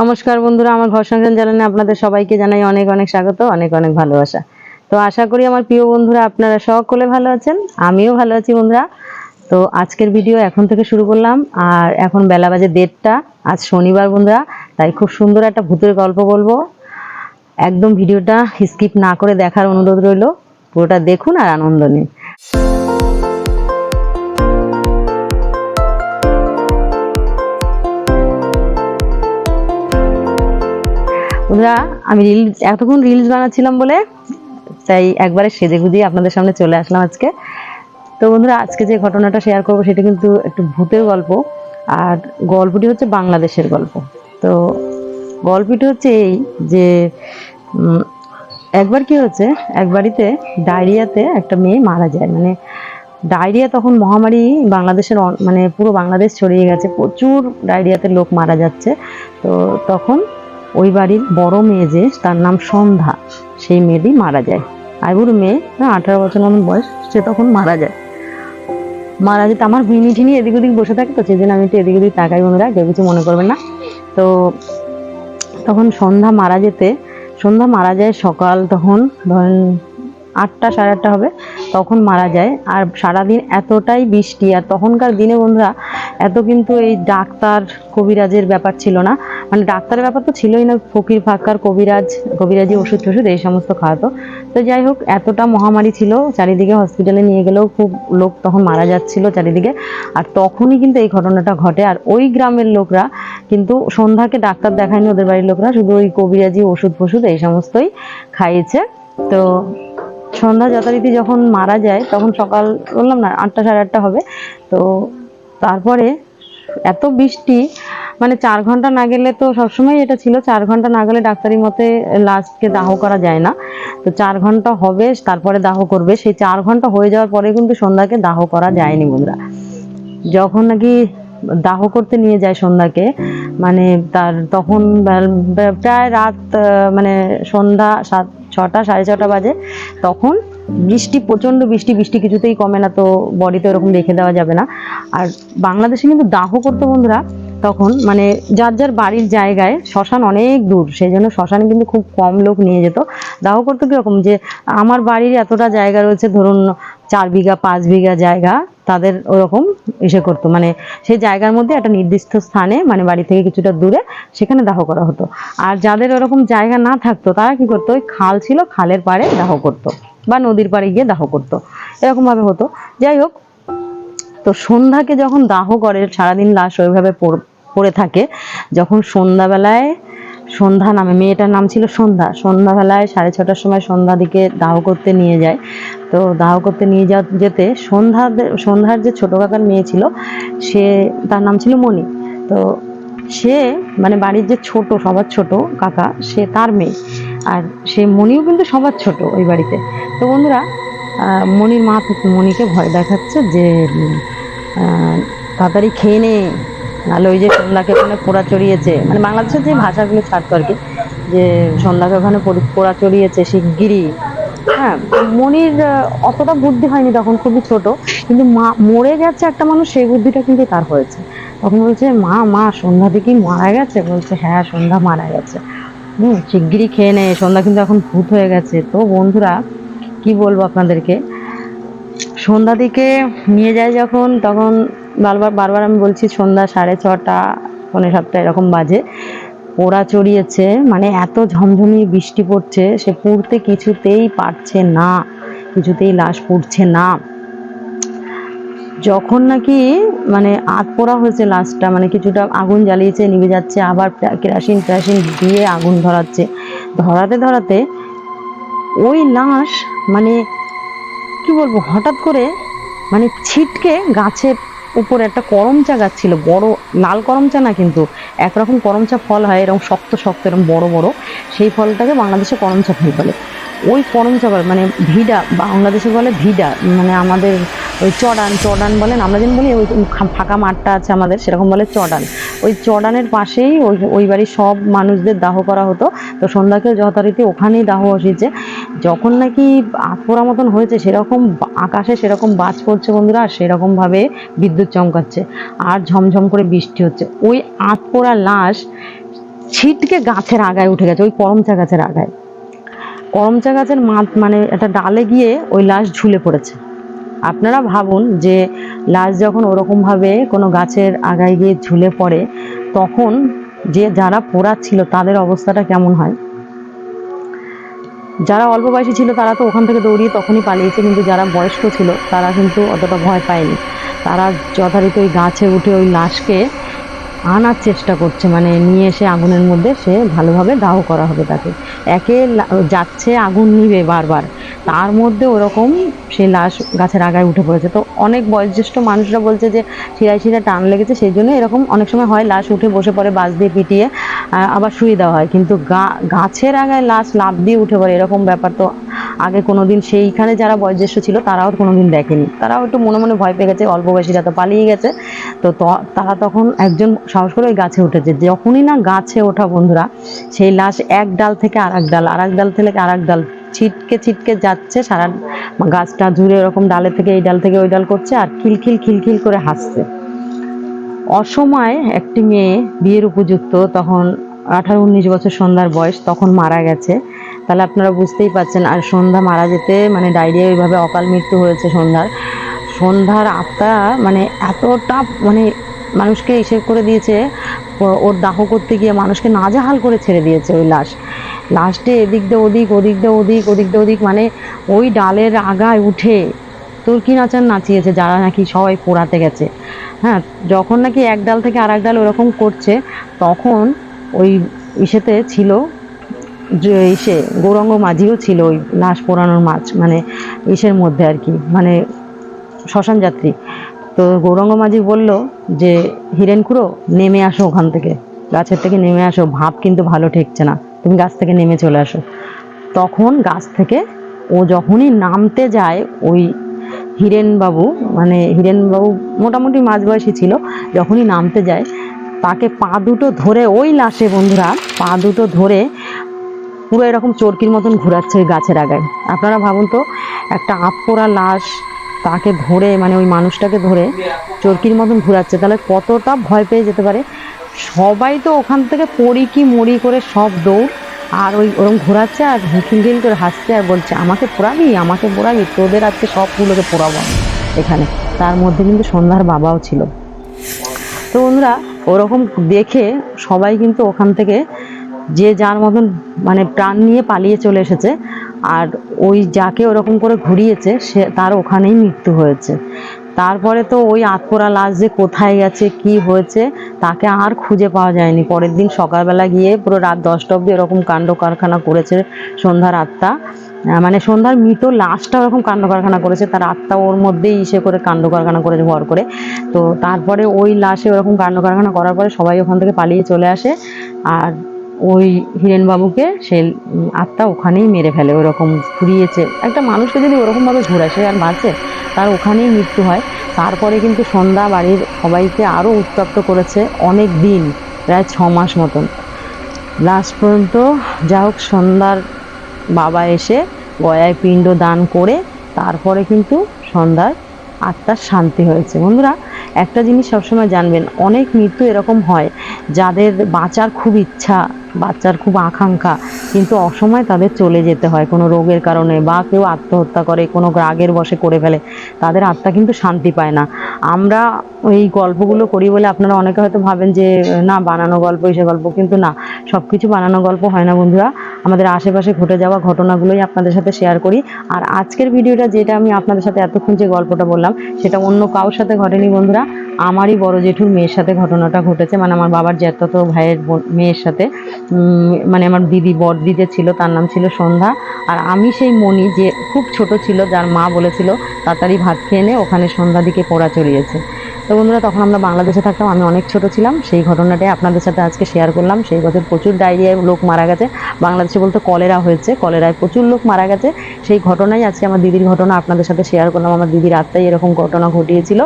নমস্কার বন্ধুরা, আমার ঘর সংসার জ্বালানে আপনাদের সবাইকে জানাই অনেক অনেক স্বাগত, অনেক অনেক ভালোবাসা। তো আশা করি আমার প্রিয় বন্ধুরা আপনারা সকলে ভালো আছেন, আমিও ভালো আছি বন্ধুরা। তো আজকের ভিডিও এখন থেকে শুরু করলাম, আর এখন বেলা বাজে দেড়টা, আজ শনিবার বন্ধুরা, তাই খুব সুন্দর একটা ভূতের গল্প বলব। একদম ভিডিওটা স্কিপ না করে দেখার অনুরোধ রইল, পুরোটা দেখুন আর আনন্দ নিন। বন্ধুরা, আমি রিল এতক্ষণ রিলস বানাচ্ছিলাম বলে, তাই একবারে সেজে গুজিয়ে আপনাদের সামনে চলে আসলাম আজকে। তো বন্ধুরা, আজকে যে ঘটনাটা শেয়ার করব সেটা কিন্তু একটু ভূতের গল্প, আর গল্পটি হচ্ছে বাংলাদেশের গল্প। তো গল্পটি হচ্ছে এই যে একবার কি হচ্ছে এক বাড়িতে ডায়রিয়াতে একটা মেয়ে মারা যায়। মানে ডায়রিয়া তখন মহামারী বাংলাদেশের মানে পুরো বাংলাদেশ ছড়িয়ে গেছে, প্রচুর ডায়রিয়াতে লোক মারা যাচ্ছে। তো তখন ওই বাড়ির বড় মেয়ে যে, তার নাম সন্ধ্যা। সেই মেয়েটি মারা যায়। আর বুড়ো মেয়ে আঠারো বছর মতন বয়স, সে তখন মারা যায়। মারা যেতে আমার ভিনি ঠিনি এদিক ওদিক বসে থাকে তো জন্য আমি একটু এদিক ওদিক তাকাই বন্ধুরা, কেউ কিছু মনে করবেন না। তো তখন সন্ধ্যা মারা যেতে, সন্ধ্যা মারা যায় সকাল তখন, ধরেন আটটা, সাড়ে আটটা হবে, তখন মারা যায়। আর সারাদিন এতটাই বৃষ্টি, আর তখনকার দিনে বন্ধুরা, এত কিন্তু এই ডাক্তার, কবিরাজের ব্যাপার ছিল না। মানে ডাক্তারের ব্যাপার তো ছিলই না, ফকির ফাক্কার, কবিরাজ, কবিরাজি ওষুধ টষুধ, এই সমস্ত খাওয়াতো। তো যাই হোক, এতটা মহামারী ছিল, চারিদিকে হসপিটালে নিয়ে গেলেও খুব লোক তখন মারা যাচ্ছিল চারিদিকে। আর তখনই কিন্তু এই ঘটনাটা ঘটে। আর ওই গ্রামের লোকরা কিন্তু সন্ধ্যাকে ডাক্তার দেখায়নি, ওদের বাড়ির লোকরা, শুধু ওই কবিরাজি ওষুধ ফষুধ এই সমস্তই খাইয়েছে। তো সন্ধ্যা যথারীতি যখন মারা যায়, তখন সকাল, বললাম না, আটটা সাড়ে আটটা হবে। তো তারপরে এত বৃষ্টি মানে চার ঘণ্টা না গেলে তো সবসময় এটা ছিল, চার ঘণ্টা না গেলে ডাক্তারি মতে লাস্টকে দাহ করা যায় না। তো চার ঘণ্টা হবে, তারপরে দাহ করবে। সেই চার ঘণ্টা হয়ে যাওয়ার পরে কিন্তু সন্ধ্যাকে দাহ করা যায়নি বন্ধুরা। যখন নাকি দাহ করতে নিয়ে যায় সন্ধ্যাকে মানে তার তখন প্রায় রাত মানে সন্ধ্যা সাত, ছটা, সাড়ে ছটা বাজে, তখন বৃষ্টি, প্রচণ্ড বৃষ্টি বৃষ্টি কিছুতেই কমে না তো বডিতে ওরকম রেখে দেওয়া যাবে না। আর বাংলাদেশে কিন্তু দাহ করতো বন্ধুরা তখন মানে যার যার বাড়ির জায়গায় শ্মশান অনেক দূর, সেই জন্য শ্মশানে কিন্তু খুব কম লোক নিয়ে যেত। দাহ করতো কীরকম যে আমার বাড়ির এতটা জায়গা রয়েছে, ধরুন চার বিঘা, পাঁচ বিঘা জায়গা, তাদের ওরকম ইসে করতো। মানে সেই জায়গার মধ্যে একটা নির্দিষ্ট স্থানে মানে বাড়ি থেকে কিছুটা দূরে সেখানে দাহ করা হতো। আর যাদের ওরকম জায়গা না থাকতো, তারা কি করতো, ওই খাল ছিল, খালের পাড়ে দাহ করতো। বা নদীর পাড়ে গিয়ে দাহ করতো। এরকম ভাবে হতো। যাই হোক, তো সন্ধ্যাকে যখন দাহ করে, সারাদিন লাশ ওইভাবে পড়- থাকে, যখন সন্ধ্যাবেলায়, সন্ধ্যা নামে, মেয়েটার নাম ছিল সন্ধ্যা, সন্ধ্যাবেলায় সাড়ে ছটার সময় সন্ধ্যা দিকে দাহ করতে নিয়ে যায়। তো দাহ করতে নিয়ে যা, যেতে সন্ধ্যা সন্ধ্যার যে ছোট কাকার মেয়ে ছিল, সে, তার নাম ছিল মণি। তো সে মানে বাড়ির যে ছোট, সবার ছোট কাকা, সে তার মেয়ে। আর সে মণিও কিন্তু সবার ছোট ওই বাড়িতে। তো বন্ধুরা মণির মা মণিকে ভয় দেখাচ্ছে যে তাড়াতাড়ি খেয়ে নে, নাহলে ওই যে সন্ধ্যাকে ওখানে পোড়া চড়িয়েছে মানে বাংলাদেশের যে ভাষাগুলো ছাড়তো আর কি, যে সন্ধ্যাকে ওখানে পোড়া চড়িয়েছে শিগগিরি হ্যাঁ মনির অতটা বুদ্ধি হয়নি তখন, খুবই ছোট, কিন্তু মা, মরে গেছে একটা মানুষ, সেই বুদ্ধিটা কিন্তু তার হয়েছে। তখন বলছে, মা মা, সন্ধ্যা দিকেই মারা গেছে? বলছে হ্যাঁ সন্ধ্যা মারা গেছে। শিগগিরই খেয়ে নেয় সন্ধ্যা কিন্তু এখন ভূত হয়ে গেছে। তো বন্ধুরা, কি বলব আপনাদেরকে? সন্ধ্যা দিকে নিয়ে যায় যখন, তখন বারবার বারবার আমি বলছি সন্ধ্যা সাড়ে ছটা, পৌনে সাতটা এরকম বাজে। পোড়া চড়িয়েছে মানে এত ঝমঝমি বৃষ্টি পড়ছে, সে পুড়তে কিছুতেই পারছে না, কিছুতেই লাশ পুড়ছে না। যখন নাকি মানে আত পোড়া হয়েছে লাশটা মানে কিছুটা আগুন জ্বালিয়েছে, নিভে যাচ্ছে, আবার কেরাসিন টেরাসিন দিয়ে আগুন ধরাচ্ছে। ধরাতে ধরাতে ওই লাশ মানে কি বলব, হঠাৎ করে মানে ছিটকে গাছের উপরে একটা করমচা গাছ ছিল, বড় লাল করমচা না কিন্তু একরকম করমচা ফল হয়, এরকম শক্ত শক্ত, এরকম বড় বড়, সেই ফলটাকে বাংলাদেশে করমচা ফল বলে। ওই করমচা ফল মানে ভিডা, বাংলাদেশে বলে ভিডা মানে আমাদের ওই চড়ান চড়ান বলেন, আমরা যেন বলি ওই ফাঁকা মাঠটা আছে আমাদের, সেরকম বলে চড়ান। ওই চড়ানের পাশেই ওই ওই বাড়ির সব মানুষদের দাহ করা হতো। তো সন্ধ্যাকে যথারীতি ওখানেই দাহ বসিয়েছে যখন নাকি আতপোড়া মতন হয়েছে, সেরকম আকাশে সেরকম বাজ পড়ছে বন্ধুরা, আর সেরকম ভাবে বিদ্যুৎ চমকাচ্ছে, আর ঝমঝম করে বৃষ্টি হচ্ছে। ওই আতপোড়া লাশ ছিটকে গাছের আগায় উঠে গেছে, ওই করমচা গাছের আগায়। করমচা গাছের মানে একটা ডালে গিয়ে ওই লাশ ঝুলে পড়েছে। আপনারা ভাবুন যে লাশ যখন ওরকমভাবে কোনো গাছের আগায় গিয়ে ঝুলে পড়ে, তখন যে যারা পোড়াচ্ছিল তাদের অবস্থাটা কেমন হয়? যারা অল্প বয়সী ছিল তারা তো ওখান থেকে দৌড়িয়ে তখনই পালিয়েছে, কিন্তু যারা বয়স্ক ছিল তারা কিন্তু অতটা ভয় পায়নি। তারা যথারীতি ওই গাছে উঠে ওই লাশকে আনার চেষ্টা করছে মানে নিয়ে এসে আগুনের মধ্যে সে ভালোভাবে দাহ করা হবে তাকে। একে যাচ্ছে আগুন নিবে বারবার। তার মধ্যে ওরকম সে লাশ গাছের আগায় উঠে পড়েছে। তো অনেক বয়োজ্যেষ্ঠ মানুষরা বলছে যে, শিরায় শিরায় টান লেগেছে, সেই জন্য এরকম অনেক সময় হয় লাশ উঠে বসে পড়ে বাস দিয়ে পিটিয়ে আবার শুয়ে দেওয়া হয়। কিন্তু গাছের আগায় লাশ লাফ দিয়ে উঠে পড়ে, এরকম ব্যাপার তো আগে কোনো দিন সেইখানে যারা বয়োজ্যেষ্ঠ ছিল তারাও কোনো দিন দেখেনি। তারাও একটু মনে মনে ভয় পেয়ে গেছে, অল্প বয়সীরা তো পালিয়ে গেছে। তো তারা তখন একজন সাহস করে ওই গাছে উঠেছে। যখনই না গাছে ওঠা বন্ধুরা, সেই লাশ এক ডাল থেকে আর এক ডাল আর এক ডাল থেকে আর এক ডাল ছিটকে ছিটকে যাচ্ছে সারা গাছটা জুড়ে এরকম ডালে থেকে এই ডাল থেকে ওই ডাল করছে আর খিলখিল খিলখিল করে হাসছে। অসময়ে একটি মেয়ে বিয়ের উপযুক্ত, তখন আঠারো উনিশ বছর সন্ধ্যার বয়স, তখন মারা গেছে। তাহলে আপনারা বুঝতেই পারছেন, আর সন্ধ্যা মারা যেতে মানে ডায়রিয়া ওইভাবে অকাল মৃত্যু হয়েছে সন্ধ্যার। সন্ধ্যার আত্মা মানে এতটা মানে মানুষকে হিসেব করে দিয়েছে ওর দাহ করতে গিয়ে মানুষকে নাজাহাল করে ছেড়ে দিয়েছে ওই লাশ। লাস্টে এদিক দিয়ে ওদিক ওদিক দিয়ে ওদিক ওদিক দিয়ে ওদিক মানে ওই ডালের আগায় উঠে তুর্কি নাচান নাচিয়েছে, যারা নাকি সবাই পোড়াতে গেছে। হ্যাঁ যখন নাকি এক ডাল থেকে আর এক ডাল ওরকম করছে, তখন ওই ইসেতে ছিল ইসে গৌরাঙ্গ মাঝিও ছিল ওই লাশ পোড়ানোর মাছ মানে ইসের মধ্যে আর কি মানে শ্মশান যাত্রী। তো গৌরাঙ্গ মাঝি বলল যে, হিরেন খুড়ো, নেমে আসো ওখান থেকে। গাছের থেকে নেমে আসো ভাব কিন্তু ভালো ঠেকছে না। তুমি গাছ থেকে নেমে চলে আসো। তখন গাছ থেকে ও যখনই নামতে যায়, ওই হিরেনবাবু মানে হিরেনবাবু মোটামুটি মাঝবয়সী ছিল, যখনই নামতে যায়, তাকে পা দুটো ধরে, ওই লাশে বন্ধুরা, পা দুটো ধরে পুরো এরকম চরকির মতন ঘোরাচ্ছে ওই গাছের আগায়। আপনারা ভাবুন তো, একটা আপপোড়া লাশ তাকে ধরে মানে ওই মানুষটাকে ধরে চরকির মতন ঘোরাচ্ছে। তাহলে কতটা ভয় পেয়ে যেতে পারে? সবাই তো ওখান থেকে পড়ি কি মরি করে সব দৌড়, আর ওই ওরকম ঘোরাচ্ছে আর খিলখিল করে হাসছে আর বলছে, আমাকে পোড়াবি? আমাকে পোড়াবি? তোদের আজকে সবগুলোকে পোড়াবো এখানে। তার মধ্যে কিন্তু সন্ধ্যার বাবাও ছিল। তো বন্ধুরা, ওরকম দেখে সবাই কিন্তু ওখান থেকে যে যার মতন মানে প্রাণ নিয়ে পালিয়ে চলে এসেছে, আর ওই যাকে ওরকম করে ঘুরিয়েছে, সে তার ওখানেই মৃত্যু হয়েছে। তারপরে তো ওই আতপোড়া লাশ যে কোথায় গেছে, কি হয়েছে, তাকে আর খুঁজে পাওয়া যায়নি। পরের দিন সকালবেলা গিয়ে পুরো রাত দশটা অব্দি এরকম কাণ্ড কারখানা করেছে সন্ধ্যার আত্মা। মানে সন্ধ্যার মৃত লাশটা ওরকম কাণ্ড কারখানা করেছে, তার আত্মা ওর মধ্যেই ইসে করে কাণ্ড কারখানা করেছে ভর করে। তো তারপরে ওই লাশে ওরকম কাণ্ড কারখানা করার পরে সবাই ওখান থেকে পালিয়ে চলে আসে। আর ওই হিরেনবাবুকে সে আত্মা ওখানেই মেরে ফেলে, ওরকম ঘুরিয়েছে। একটা মানুষকে যদি ওরকমভাবে ঘোরায় সে আর বাঁচে, তার ওখানেই মৃত্যু হয়। তারপরে কিন্তু সন্ধ্যা বাড়ির সবাইকে আরও উত্তপ্ত করেছে অনেক দিন, প্রায় ছ মাস মতন। লাস্ট পর্যন্ত যা হোক সন্ধ্যার বাবা এসে গয়ায় পিণ্ড দান করে, তারপরে কিন্তু সন্ধ্যার আত্মার শান্তি হয়েছে। বন্ধুরা একটা জিনিস সবসময় জানবেন, অনেক মৃত্যু এরকম হয় যাদের বাঁচার খুব ইচ্ছা বাচ্চার খুব আকাঙ্ক্ষা, কিন্তু অসময় তাদের চলে যেতে হয় কোনো রোগের কারণে বা কেউ আত্মহত্যা করে, কোনো রাগের বসে করে ফেলে, তাদের আত্মা কিন্তু শান্তি পায় না। আমরা ওই গল্পগুলো করি বলে আপনারা অনেকে হয়তো ভাবেন যে, না, বানানো গল্প এসে গল্প। কিন্তু না সব কিছু বানানো গল্প হয় না বন্ধুরা। আমাদের আশেপাশে ঘটে যাওয়া ঘটনাগুলোই আপনাদের সাথে শেয়ার করি। আর আজকের ভিডিওটা যেটা আমি আপনাদের সাথে এতক্ষণ যে গল্পটা বললাম, সেটা অন্য কারোর সাথে ঘটেনি বন্ধুরা। আমারই বড় জেঠুর মেয়ের সাথে ঘটনাটা ঘটেছে মানে আমার বাবার জ্যাঠাতো ভাইয়ের মেয়ের সাথে। মানে আমার দিদি বড় দিদি ছিল, তার নাম ছিল সন্ধ্যা। আর আমি সেই মণি যে খুব ছোট ছিল, যার মা বলেছিল, তাড়াতাড়ি ভাত খেয়ে নে, ওখানে সন্ধ্যা দিকে পড়া চড়িয়েছে তো বন্ধুরা, তখন আমরা বাংলাদেশে থাকতাম, আমি অনেক ছোট ছিলাম। সেই ঘটনাটাই আপনাদের সাথে আজকে শেয়ার করলাম। সেই বছর প্রচুর ডায়রিয়ায় লোক মারা গেছে। বাংলাদেশে বলতে কলেরা হয়েছে। কলেরায় প্রচুর লোক মারা গেছে। সেই ঘটনাই আজকে আমার দিদির ঘটনা আপনাদের সাথে শেয়ার করলাম। আমার দিদির আত্মাই এরকম ঘটনা ঘটিয়েছিল।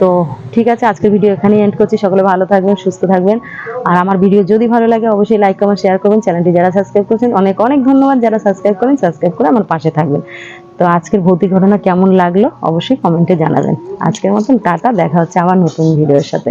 তো ঠিক আছে, আজকের ভিডিও এখানেই এন্ড করছি। সকলে ভালো থাকবেন, সুস্থ থাকবেন। আর আমার ভিডিও যদি ভালো লাগে, অবশ্যই লাইক কমেন্ট শেয়ার করবেন। চ্যানেলটি যারা সাবস্ক্রাইব করেছেন, অনেক অনেক ধন্যবাদ। যারা সাবস্ক্রাইব করেন সাবস্ক্রাইব করে আমার পাশে থাকবেন। তো আজকের ভৌতিক ঘটনা কেমন লাগল? অবশ্যই কমেন্টে জানাবেন। আজকের মতন টাটা, দেখা হচ্ছে আবার নতুন ভিডিওর সাথে।